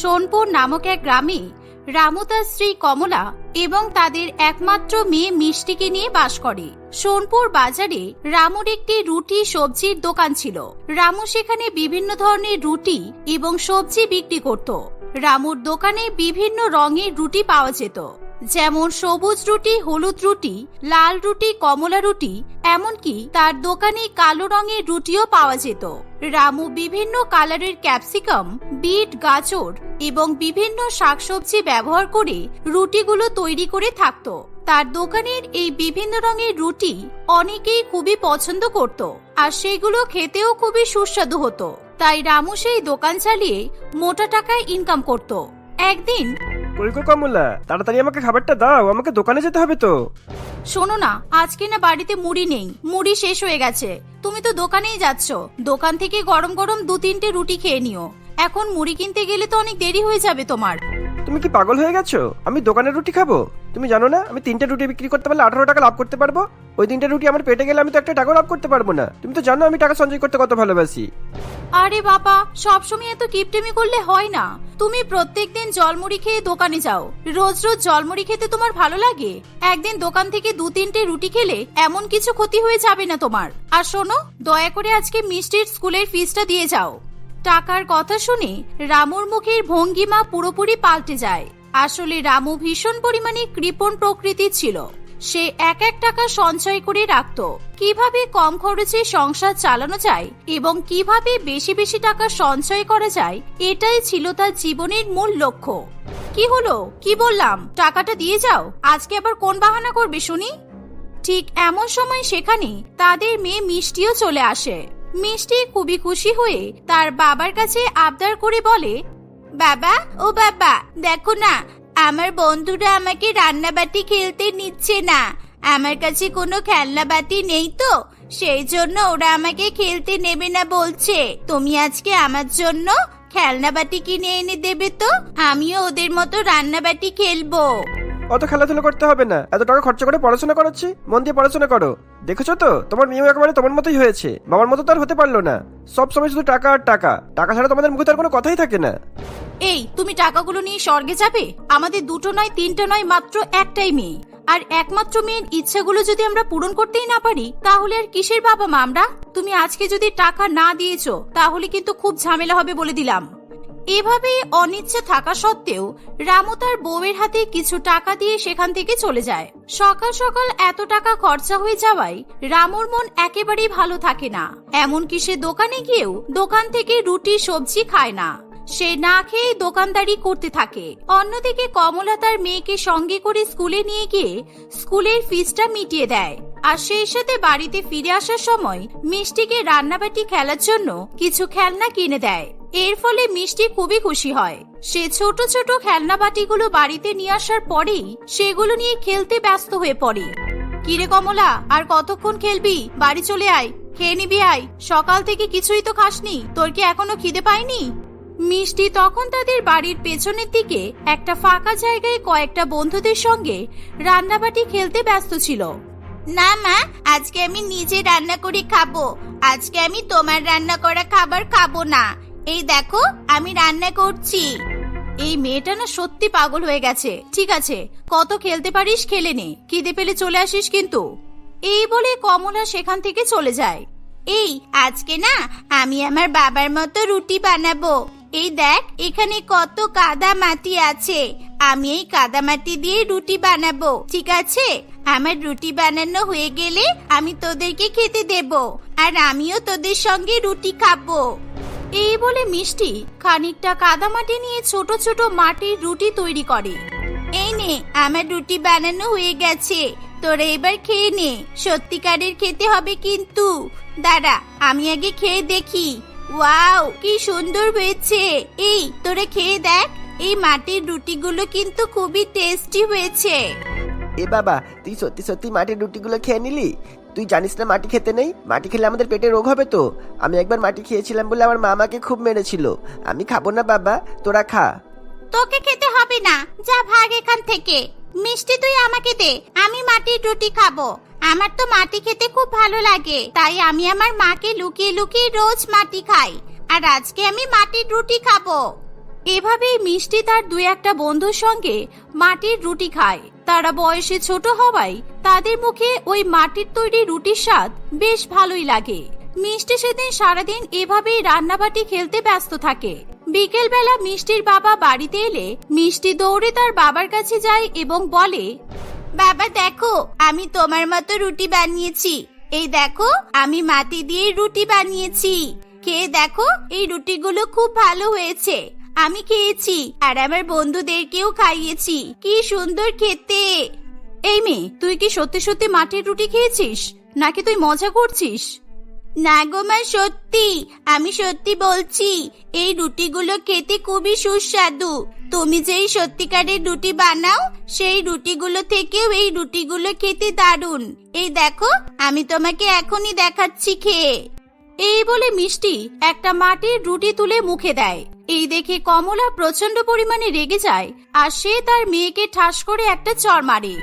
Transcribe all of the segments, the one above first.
সোনপুর নামক এক গ্রামে রামু তার স্ত্রী কমলা এবং তাদের একমাত্র মেয়ে মিষ্টিকে নিয়ে বাস করে। সোনপুর বাজারে রামুর একটি রুটি সবজির দোকান ছিল। রামু সেখানে বিভিন্ন ধরনের রুটি এবং সবজি বিক্রি করত। রামুর দোকানে বিভিন্ন রঙের রুটি পাওয়া যেত। যেমন সবুজ রুটি, হলুদ রুটি, লাল রুটি, কমলা রুটি, এমনকি তার দোকানে কালো রঙের রুটিও পাওয়া যেত। রামু বিভিন্ন কালারের ক্যাপসিকাম, বিট, গাজর এবং বিভিন্ন শাকসবজি ব্যবহার করে রুটিগুলো তৈরি করে থাকত। তার দোকানের এই বিভিন্ন রঙের রুটি অনেকেই খুবই পছন্দ করত আর সেগুলো খেতেও খুবই সুস্বাদু হতো। তাই রামু সেই দোকান চালিয়ে মোটা টাকায় ইনকাম করত। একদিন। কই কমলা? তাড়াতাড়ি আমাকে খাবারটা দাও আমাকে দোকানে যেতে হবে তো। শোনো না আজকে না বাড়িতে মুড়ি নেই মুড়ি শেষ হয়ে গেছে। তুমি তো দোকানেই যাচ্ছ দোকান থেকে গরম গরম দু তিনটে রুটি খেয়ে নিও। এখন মুড়ি কিনতে গেলে তো অনেক দেরি হয়ে যাবে তোমার। তুমি কি পাগল হয়ে গেছো? আমি দোকানের রুটি খাব? তুমি জানো না আমি তিনটে রুটি বিক্রি করতে পারলে আঠারো টাকা লাভ করতে পারব? ওই তিনটে রুটি আমার পেটে গেলে আমি তো একটা টাকাও লাভ করতে পারব না। তুমি তো জানো আমি টাকা সঞ্চয় করতে কত ভালোবাসি। আরে বাবা সবসময় এত কিপটেমি করলে হয় না। তুমি প্রত্যেকদিন জলমুড়ি খেয়ে দোকানে যাও। রোজ রোজ জলমুড়ি খেতে তোমার ভালো লাগে? একদিন দোকান থেকে দু তিনটে রুটি খেলে এমন কিছু ক্ষতি হয়ে যাবে না তোমার। আর শোনো, দয়া করে আজকে মিষ্টির স্কুলের ফিসটা দিয়ে যাও। টাকার কথা শুনে রামুর মুখের ভঙ্গিমা পুরোপুরি পাল্টে যায়। আসলে রামু ভীষণ পরিমাণে কৃপণ প্রকৃতির ছিল। সে এক এক টাকা সঞ্চয় করে রাখত। কীভাবে কম খরচে সংসার চালানো যায় এবং কীভাবে বেশি বেশি টাকা সঞ্চয় করা যায়, এটাই ছিল তার জীবনের মূল লক্ষ্য। কি হলো? কি বললাম? টাকাটা দিয়ে যাও। আজকে আবার কোন বাহানা করবে শুনি? ঠিক এমন সময় সেখানে তাদের মেয়ে মিষ্টিও চলে আসে। মিষ্টি খুবই খুশি হয়ে তার বাবার কাছে আবদার করে বলে, বাবা, ও বাবা, দেখো না আমার বন্ধুরা আমাকে রান্নাবাটি খেলতে নিচ্ছে না। আমার কাছে কোনো খেলনা বাটি নেই তো? সেই জন্য ওরা আমাকে খেলতে নেবে না বলছে। তুমি আজকে আমার জন্য খেলনা বাটি কিনে এনে দেবে তো? আমিও ওদের মতো রান্নাবাটি খেলব। অত খেলাধুলো করতে হবে না। এত টাকা খরচা করে পড়াশোনা করাচ্ছি? মন দিয়ে পড়াশোনা করো। দেখেছ তো? তোমার মেয়েও একেবারে তোমার মতোই হয়েছে। বাবার মতো তো আর হতে পারল না। সব সময় শুধু টাকা আর টাকা। টাকা ছাড়া তোমাদের মুখে তার কোনো কথাই থাকে না। এই, তুমি টাকাগুলো নিয়ে স্বর্গে যাবে? আমাদের দুটো নয়, তিনটা নয়, মাত্র একটাই মেয়ে। আর একমাত্র মেয়ের ইচ্ছাগুলো যদি আমরা পূরণ করতেই না পারি, তাহলে আর কিসের বাবা মা আমরা? তুমি আজকে যদি টাকা না দিয়েছ, তাহলে কিন্তু খুব ঝামেলা হবে বলে দিলাম। এভাবে অনিচ্ছে থাকা সত্ত্বেও রামু তার বউয়ের হাতে কিছু টাকা দিয়ে সেখান থেকে চলে যায়। সকাল সকাল এত টাকা খরচা হয়ে যাওয়ায় রামুর মন একেবারেই ভালো থাকে না। এমনকি সে দোকানে গিয়েও দোকান থেকে রুটি, সবজি খায় না। সে না খেয়ে দোকানদারি করতে থাকে। অন্যদিকে কমলা তার মেয়েকে সঙ্গে করে স্কুলে নিয়ে গিয়ে স্কুলের ফিসটা মিটিয়ে দেয়। আর সেই সাথে বাড়িতে ফিরে আসার সময় মিষ্টিকে রান্নাবাটি খেলার জন্য কিছু খেলনা কিনে দেয়। এর ফলে মিষ্টি খুবই খুশি হয়। সে ছোট ছোট খেলনা বাটিগুলো বাড়িতে নিয়ে আসার পরেই সেগুলো নিয়ে খেলতে ব্যস্ত হয়ে পড়ে। কিরে কমলা, আর কতক্ষণ খেলবি? বাড়ি চলে আয়। খেয়ে নিবি আয়। সকাল থেকে কিছুই তো খাসনি। তোর কি এখনও খিদে পায়নি? মিষ্টি তখন তাদের বাড়ির পেছনের দিকে একটা ফাঁকা জায়গায় কয়েকটা বন্ধুদের সঙ্গে রান্নাবাটি খেলতে ব্যস্ত ছিল। না, মা, আজকে আমি নিজে রান্না করে খাব। আজকে আমি তোমার রান্না করা খাবার খাব না। এই দেখো, আমি রান্না করছি। এই মেয়েটা না সত্যি পাগল হয়ে গেছে। ঠিক আছে, কত খেলতে পারিস খেলে নে। খিদে পেলে চলে আসিস কিন্তু। এই বলে কমলা সেখান থেকে চলে যায়। এই, আজকে না আমি আমার বাবার মতো রুটি বানাবো। এই দেখ, এখানে কত কাদা মাটি আছে। আমি এই কাদা মাটি দিয়ে রুটি বানাবো। ঠিক আছে? আমার রুটি বানানো হয়ে গেলে আমি তোদেরকে খেতে দেব, আর আমিও তোদের সঙ্গে রুটি খাব। এই বলে মিষ্টি খানিকটা কাদামাটি নিয়ে ছোট ছোট মাটির রুটি তৈরি করে। এই নে, আমার রুটি বানানো হয়ে গেছে। তোরা এবার খেয়ে নে, সত্যিকারের খেতে হবে কিন্তু। দাঁড়া, আমি আগে খেয়ে দেখি। ওয়াও, কি সুন্দর হয়েছে। এই, তোরা খেয়ে দেখ। এই মাটির রুটিগুলো কিন্তু খুবই টেস্টি হয়েছে। এ বাবা, তুই সত্যি সত্যি মাটির রুটিগুলো খেয়ে নিলি? তুই জানিস না মাটি খেতে নেই? মাটি খেলে আমাদের পেটে রোগ হবে তো? আমি একবার মাটি খেয়েছিলাম বলে আমার মা আমাকে খুব মেরেছিল। আমি খাব না বাবা, তোরা খা। তোকে খেতে হবে না, যা ভাগ এখান থেকে। মিষ্টি তুই আমাকে দে, আমি মাটির রুটি খাব। আমার তো মাটি খেতে খুব ভালো লাগে, তাই আমি আমার মাকে লুকিয়ে লুকিয়ে রোজ মাটি খাই। আর আজকে আমি মাটির রুটি খাব। এভাবেই মিষ্টি তার দু একটা বন্ধুর সঙ্গে মাটির রুটি খায়। তারা বয়সে ছোট হওয়ায় তাদের মুখে ওই মাটির তৈরি রুটির স্বাদ বেশ ভালোই লাগে। মিষ্টি সেদিন সারাদিন এভাবেই রান্নাবাটি খেলতে ব্যস্ত থাকে। বিকেলবেলা মিষ্টির বাবা বাড়িতে এলে মিষ্টি দৌড়ে তার বাবার কাছে যায় এবং বলে, বাবা, দেখো, আমি তোমার মতো রুটি বানিয়েছি। এই দেখো, আমি মাটি দিয়ে রুটি বানিয়েছি। খেয়ে দেখো, এই রুটিগুলো খুব ভালো হয়েছে। আমি খেয়েছি, আর আমার বন্ধুদেরকেও খাইয়েছি। কি সুন্দর খেতে। এই মেয়ে, তুই কি সত্যি সত্যি মাটির রুটি খেয়েছিস? নাকি তুই মজা করছিস? না গো মা, সত্যি। আমি সত্যি বলছি, এই রুটিগুলো খেতে খুবই সুস্বাদু। তুমি যেই সত্যিকারের রুটি বানাও, সেই রুটিগুলো থেকেও এই রুটিগুলো খেতে দারুণ। এই দেখো, আমি তোমাকে এখনই দেখাচ্ছি খেয়ে। এই বলে মিষ্টি একটা মাটির রুটি তুলে মুখে দেয়। এই দেখে কমলা প্রচণ্ড পরিমাণে রেগে যায় আর সে তার মেয়েকে ঠাস করে একটা চর মারে।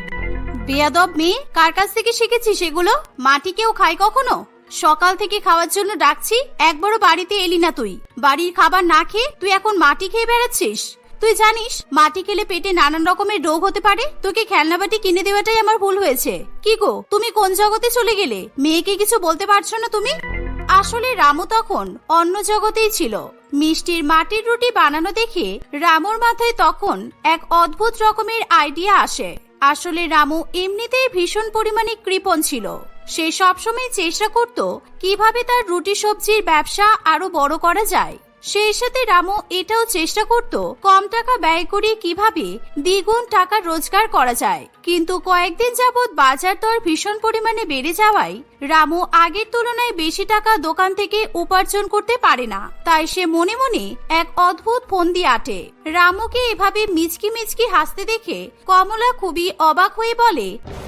বেয়াদব মেয়ে, কার কাছ থেকে শিখেছিস সেগুলো? মাটি কেউ খায় কখনো? সকাল থেকে খাওয়ার জন্য ডাকছি, একবারও বাড়িতে এলি না তুই। বাড়ির খাবার না খেয়ে তুই এখন মাটি খেয়ে বেড়াচ্ছিস? তুই জানিস, মাটি খেলে পেটে নানান রকমের রোগ হতে পারে? তোকে খেলনাবাটি কিনে দেওয়াটাই আমার ভুল হয়েছে। কি গো, তুমি কোন জগতে চলে গেলে? মেয়েকে কিছু বলতে পারছ না তুমি? আসলে রামু তখন অন্য জগতেই ছিল। মিষ্টির মাটির রুটি বানানো দেখে রামুর মাথায় তখন এক অদ্ভুত রকমের আইডিয়া আসে। আসলে রামু এমনিতেই ভীষণ পরিমাণে কৃপণ ছিল। সে সবসময় চেষ্টা করত কীভাবে তার রুটি সবজির ব্যবসা আরও বড় করা যায়। সেই সাথে রামু এটাও চেষ্টা করত, কম টাকা ব্যয় করে কীভাবে দ্বিগুণ টাকা রোজগার করা যায়। কিন্তু কয়েকদিন যাবৎ বাজার দর ভীষণ পরিমাণে বেড়ে যাওয়ায় রামু আগের তুলনায় বেশি টাকা দোকান থেকে উপার্জন করতে পারে না। তাই সে মনে মনে এক অদ্ভুত ফন্দি আটে। রামুকে এভাবে মিচকি মিচকি হাসতে দেখে কমলা খুবই অবাক হয়ে বলে,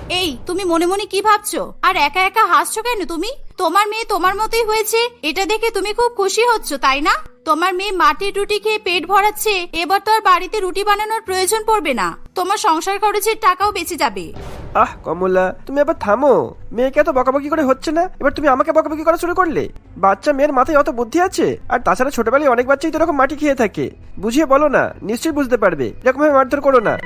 এই, তুমি মনে মনে কি ভাবছ? আর একা একা হাসছো কেন তুমি? তোমার মেয়ে তোমার মতোই হয়েছে? এটা দেখে তুমি খুব খুশি হচ্ছ, তাই না? তোমার মেয়ে মাটির রুটি খেয়ে পেট ভরাচ্ছে, এবার তো আর বাড়িতে রুটি বানানোর প্রয়োজন পড়বে না। তোমার সংসার খরচের টাকাও বেঁচে যাবে। আহ, কমলা, তুমি এবার থামো। মেয়েকে এত বকাবকি করে হচ্ছে না? এবার তুমি আমাকে বকাবকি করা শুরু করলে? বাচ্চা মেয়ের মাথায় অত বুদ্ধি আছে? আর তাছাড়া ছোটবেলায় অনেক বাচ্চাই তো এরকম মাটি খেয়ে থাকে। বুঝিয়ে বলো না, নিশ্চয়ই বুঝতে পারবে। এরকম ভাবে মারধর করো না।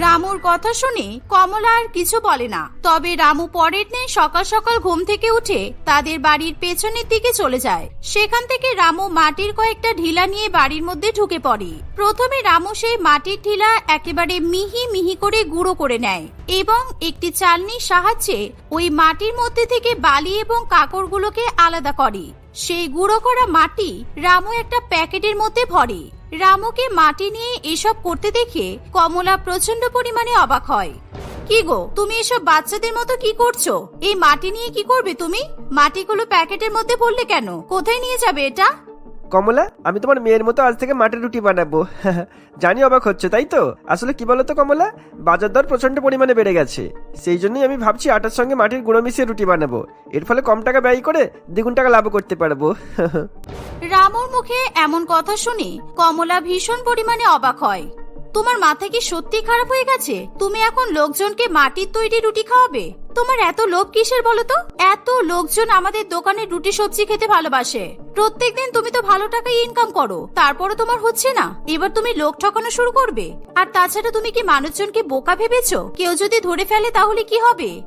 রামুর কথা শুনে কমলা আর কিছু বলে না। তবে রামু পরের দিন সকাল সকাল ঘুম থেকে উঠে তাদের বাড়ির পেছনের দিকে চলে যায়। সেখান থেকে রামু মাটির কয়েকটা ঢিলা নিয়ে বাড়ির মধ্যে ঢুকে পড়ে। প্রথমে রামু সেই মাটির ঢিলা একেবারে মিহি মিহি করে গুঁড়ো করে নেয়। এবং একটি চালনির সাহায্যে ওই মাটির মধ্যে থেকে বালি এবং কাকড়গুলোকে আলাদা করে। সেই গুঁড়ো করা মাটি রামু একটা প্যাকেটের মধ্যে ভরে। রামুকে মাটি নিয়ে এসব করতে দেখে কমলা প্রচণ্ড পরিমাণে অবাক হয়। কি গো, তুমি এসব বাচ্চাদের মতো কি করছ? এই মাটি নিয়ে কি করবে তুমি? মাটিগুলো প্যাকেটের মধ্যে ভরলে কেন? কোথায় নিয়ে যাবে এটা? কমলা, আমি তোমার মেয়ের মতো আজ থেকে মাটির রুটি বানাবো। জানি অবাক হচ্ছে, তাই তো? আসলে কি বলতো কমলা? বাজার দর প্রচণ্ড পরিমাণে বেড়ে গেছে। সেই জন্যই আমি ভাবছি আটার সঙ্গে মাটির গুঁড়ো মিশিয়ে রুটি বানাবো। এর ফলে কম টাকা ব্যয় করে দ্বিগুণ টাকা লাভ করতে পারব। রামুর মুখে এমন কথা শুনে কমলা ভীষণ পরিমাণে অবাক হয়। তোমার মাথা কি সত্যি খারাপ হয়ে গেছে? তুমি এখন লোকজনকে মাটির তৈরি রুটি খাওয়াবে? তোমার এত লোভ কিসের বলো তো? এত লোকজন আমাদের দোকানে রুটি, সবজি খেতে ভালোবাসে। প্রত্যেকদিন তুমি তো ভালো টাকা ইনকাম করো। তারপরও তোমার হচ্ছে না। এবার তুমি লোক ঠকানো শুরু করবে। আর তাছাড়া তুমি কি মানুষজনকে বোকা ভেবেছো? কেউ যদি ধরে ফেলে তাহলে কি হবে?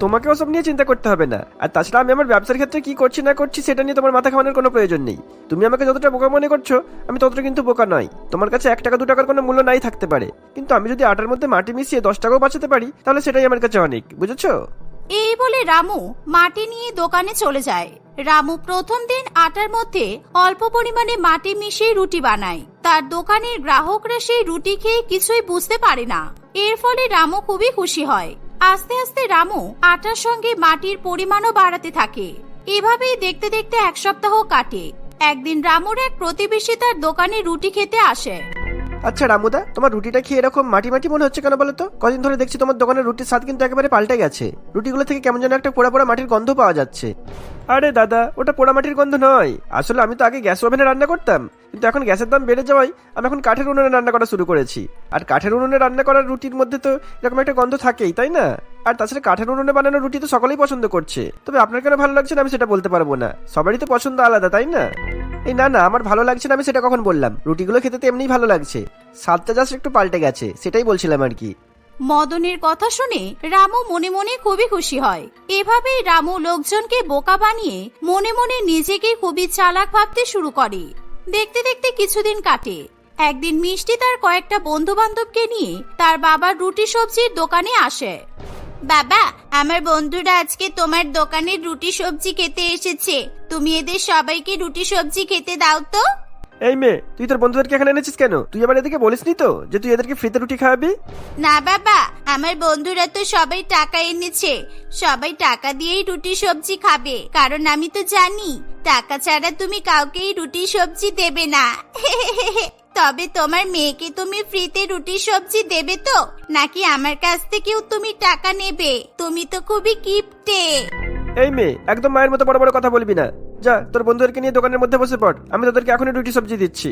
তোমাকে ওসব নিয়ে চিন্তা করতে হবে না। আর তাছাড়া আমি আমার ব্যবসার ক্ষেত্রে কি করছি না করছি সেটা নিয়ে তোমার মাথা খাওয়ানোর কোনো প্রয়োজন নেই। তুমি আমাকে যতটা বোকা মনে করছ, আমি ততটা কিন্তু বোকা নয়। তোমার কাছে এক টাকা, দু টাকার কোনো মূল্য নাই থাকতে পারে। কিন্তু আমি যদি আটার মধ্যে মাটি মিশিয়ে দশ টাকাও বাঁচাতে পারি, তাহলে সেটাই আমার কাছে অনেক। বুঝেছ? এই বলে রামু মাটি নিয়ে দোকানে চলে যায়। রামু প্রথম দিন আটার মধ্যে অল্প পরিমাণে মাটি মিশিয়ে রুটি বানায়। তার দোকানের গ্রাহকরা সেই রুটি খেয়ে কিছুই বুঝতে পারে না। এর ফলে রামু খুবই খুশি হয়। আস্তে আস্তে রামু আটার সঙ্গে মাটির পরিমাণও বাড়াতে থাকে। এভাবেই দেখতে দেখতে এক সপ্তাহ কাটে। একদিন রামুর এক প্রতিবেশী তার দোকানে রুটি খেতে আসে। আচ্ছা রামুদা, তোমার রুটিটা খেয়ে এরকম মাটি মাটি মনে হচ্ছে কেন বলো তো কদিন ধরে দেখছি তোমার দোকানের রুটির স্বাদ কিন্তু একেবারে পাল্টে গেছে। রুটিগুলো থেকে কেমন যেন একটা পোড়া পোড়া মাটির গন্ধ পাওয়া যাচ্ছে। আরে দাদা, ওটা পোড়া মাটির গন্ধ নয়। আসলে আমি তো আগে গ্যাস ওভেনে রান্না করতাম, কিন্তু এখন গ্যাসের দাম বেড়ে যাওয়ায় আমি এখন কাঠের উনুনে রান্না করা শুরু করেছি। আর কাঠের উনুনে রান্না করার রুটির মধ্যে তো এরকম একটা গন্ধ থাকেই, তাই না? আর তাছাড়া কাঠের উনুনে বানানো রুটি তো সকলেই পছন্দ করছে। তবে আপনার কেন ভালো লাগছে না আমি সেটা বলতে পারব না? সবারই তো পছন্দ আলাদা, তাই না? এই না না, আমার ভালো লাগছে না আমি সেটা কখন বললাম? রুটিগুলো খেতে তো এমনিই ভালো লাগছে। স্বাদটা জাস্ট একটু পাল্টে গেছে, সেটাই বলছিলাম আর কি। মদনের কথা শুনে রামু মনে মনে খুবই খুশি হয়। এভাবেই রামু লোকজনকে বোকা বানিয়ে মনে মনে নিজেকে খুবই চালাক ভাবতে শুরু করে। দেখতে দেখতে কিছুদিন কাটে। একদিন মিষ্টি তার কয়েকটা বন্ধু বান্ধবকে নিয়ে তার বাবার রুটি সবজির দোকানে আসে। বাবা আমার বন্ধুরা আজকে তোমার দোকানের রুটি সবজি খেতে এসেছে। তুমি এদের সবাইকে রুটি সবজি খেতে দাও তো। এই মেয়ে তুই তোর বন্ধুদেরকে এখানে এনেছিস কেন? তুই আবার এদিকে বলিসনি তো যে তুই এদেরকে ফ্রিতে রুটি খাওয়াবি? না বাবা আমার বন্ধুরা তো সবাই টাকা এনেছে। সবাই টাকা দিয়েই রুটি সবজি খাবে। কারণ আমি তো জানি টাকা ছাড়া তুমি কাউকেই রুটি সবজি দেবে না। তবে তোমার মেয়েকে তুমি ফ্রিতে রুটি, সবজি দেবে তো? নাকি আমার কাছ থেকেও তুমি টাকা নেবে? তুমি তো খুবই কিপটে। এই মেয়ে, একদম মায়ের মতো বড় বড় কথা বলবি না। যা, তোর বন্ধুদেরকে নিয়ে দোকানের মধ্যে বসে পড়। আমি তোদেরকে এখনই রুটি, সবজি দিচ্ছি।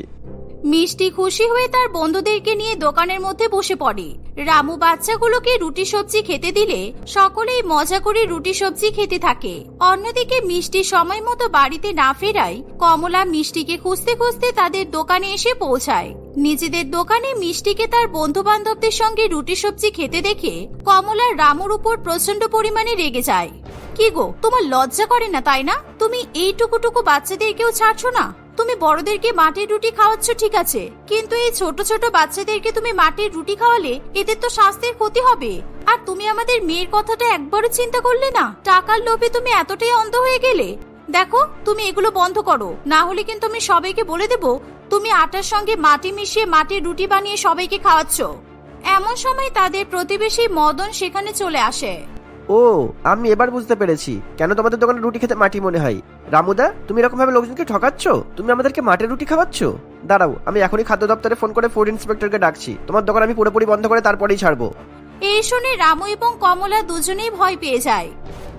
মিষ্টি খুশি হয়ে তার বন্ধুদেরকে নিয়ে দোকানের মধ্যে বসে পড়ে। রামু বাচ্চাগুলোকে রুটি সবজি খেতে দিলে সকলেই মজা করে রুটি সবজি খেতে থাকে। অন্যদিকে মিষ্টি সময় মতো বাড়িতে না ফেরায় কমলা মিষ্টিকে খুঁজতে খুঁজতে তাদের দোকানে এসে পৌঁছায়। নিজেদের দোকানে মিষ্টিকে তার বন্ধু বান্ধবদের সঙ্গে রুটি সবজি খেতে দেখে কমলা রামুর উপর প্রচণ্ড পরিমাণে রেগে যায়। কি গো, তোমার লজ্জা করে না, তাই না? তুমি এইটুকুটুকু বাচ্চাদেরকেও ছাড়ছো না? তুমি বড়দেরকে মাটির রুটি খাওয়াচ্ছ, ঠিক আছে। কিন্তু এই ছোট ছোট বাচ্চাদেরকে তুমি মাটির রুটি খাওয়ালে, এদের তো স্বাস্থ্যের ক্ষতি হবে। আর তুমি আমাদের মেয়ের কথাটা একবারও চিন্তা করলে না? টাকার লোভে তুমি এতটাই অন্ধ হয়ে গেলে? দেখো, তুমি এগুলো বন্ধ করো। না হলে কিন্তু আমি সবাইকে বলে দেব, তুমি আটার সঙ্গে মাটি মিশিয়ে মাটির রুটি বানিয়ে সবাইকে খাওয়াচ্ছ। এমন সময় তাদের প্রতিবেশী মদন সেখানে চলে আসে। ও আমি এবার বুঝতে পেরেছি। কেন তোমাদের দোকানে রুটি খেতে মাটি মনে হয়? রামুদা তুমি এরকম ভাবে লোকজনকে ঠকাচ্ছ? তুমি আমাদেরকে মাটির রুটি খাওয়াচ্ছ? দাঁড়াও আমি এখনই খাদ্য দপ্তরে ফোন করে ফুড ইন্সপেক্টরকে ডাকছি। তোমার দোকান আমি পুরোপুরি বন্ধ করে তারপরেই ছাড়বো। এই শুনে রামু এবং কমলা দুজনেই ভয় পেয়ে যায়।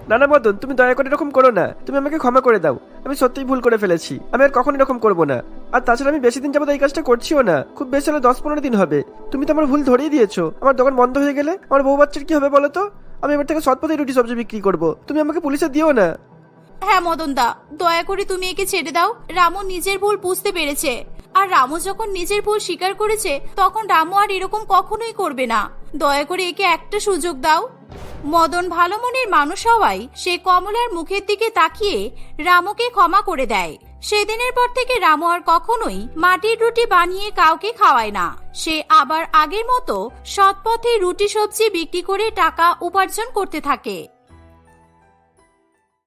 না না মদন তুমি দয়া করে এরকম করো না। তুমি আমাকে ক্ষমা করে দাও। আমি সত্যিই ভুল করে ফেলেছি। আমি আর কখন এরকম করব না। আর তাছাড়া আমি বেশি দিন যাবত এই কাজটা করছিও না। খুব বেশি হলে দশ পনেরো দিন হবে। তুমি তো আমার ভুল ধরেই দিয়েছ। আমার দোকান বন্ধ হয়ে গেলে আমার বউ বাচ্চার কি হবে বলো তো? আমি এবার থেকে সৎপথে রুটি সবজি বিক্রি করব। তুমি আমাকে পুলিশে দিও না। হ্যাঁ মদন দা দয়া করে তুমি একে ছেড়ে দাও। রামু নিজের ভুল বুঝতে পেরেছে। আর রামু যখন নিজের ভুল স্বীকার করেছে, তখন রামু আর এরকম কখনোই করবে না। দয়া করে একে একটা সুযোগ দাও। মদন ভালো মনের মানুষ হওয়ায় সে কমলার মুখের দিকে তাকিয়ে রামুকে ক্ষমা করে দেয়। সেদিনের পর থেকে রামু আর কখনোই মাটির রুটি বানিয়ে কাউকে খাওয়ায় না। সে আবার আগের মতো সৎপথে রুটি সবজি বিক্রি করে টাকা উপার্জন করতে থাকে।